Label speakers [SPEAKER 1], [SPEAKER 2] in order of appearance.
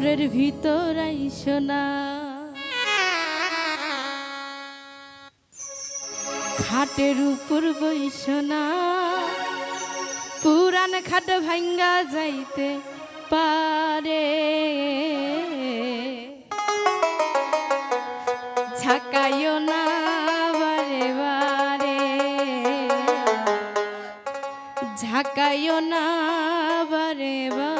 [SPEAKER 1] ঘরের ভিতর আইসো না। খাটের উপর বইসো না। পুরান খাট ভাঙ্গা যাইতে পারে। ঝাঁকাইও না বারে বারে। ঝাঁকাইও না বারে বারে।